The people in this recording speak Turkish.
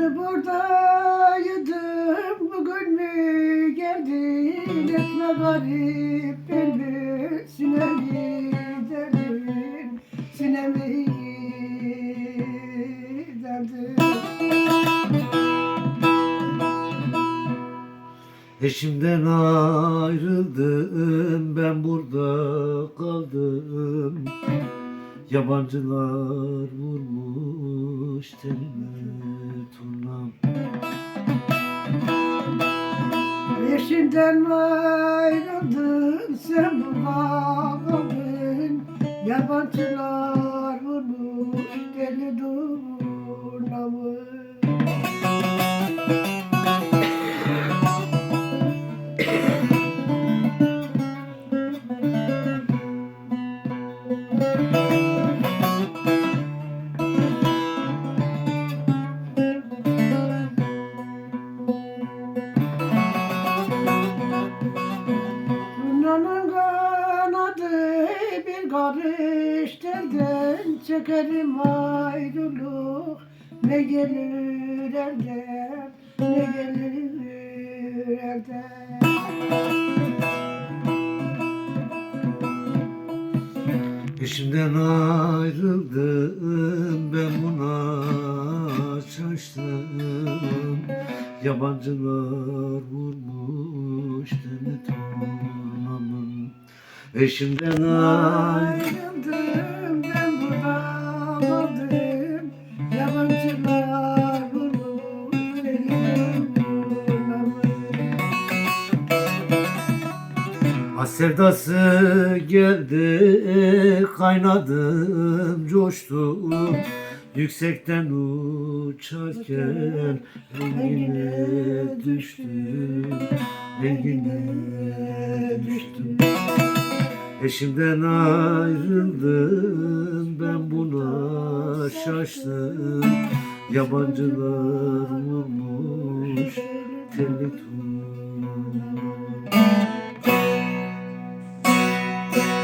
Dün buradaydım, bugün mü geldin? Etme garip beni, sinemi derdin, sinemi derdin. Eşimden ayrıldım, ben burada kaldım. Yabancılar vurmuş tenime. Eşinden ayrıldın sen burada kaldın Yabancılar vurmuş deli durnamı Turnanın kanadı bir karış telden Çekerim ayrılık. Ne gelir elden Ne gelir elden. Eşimden ayrıldım ben buna şaştım. Yabancılar vurmuş telime turnamın Eşimden ayrıldım ben burada kaldım Yabancılar burnamı Ha sevdası geldi kaynadım coştum Yüksekten uçarken rengine düştüm Rengine Eşimden ayrıldım ben buna şaştım. Yabancılar vurmuş telli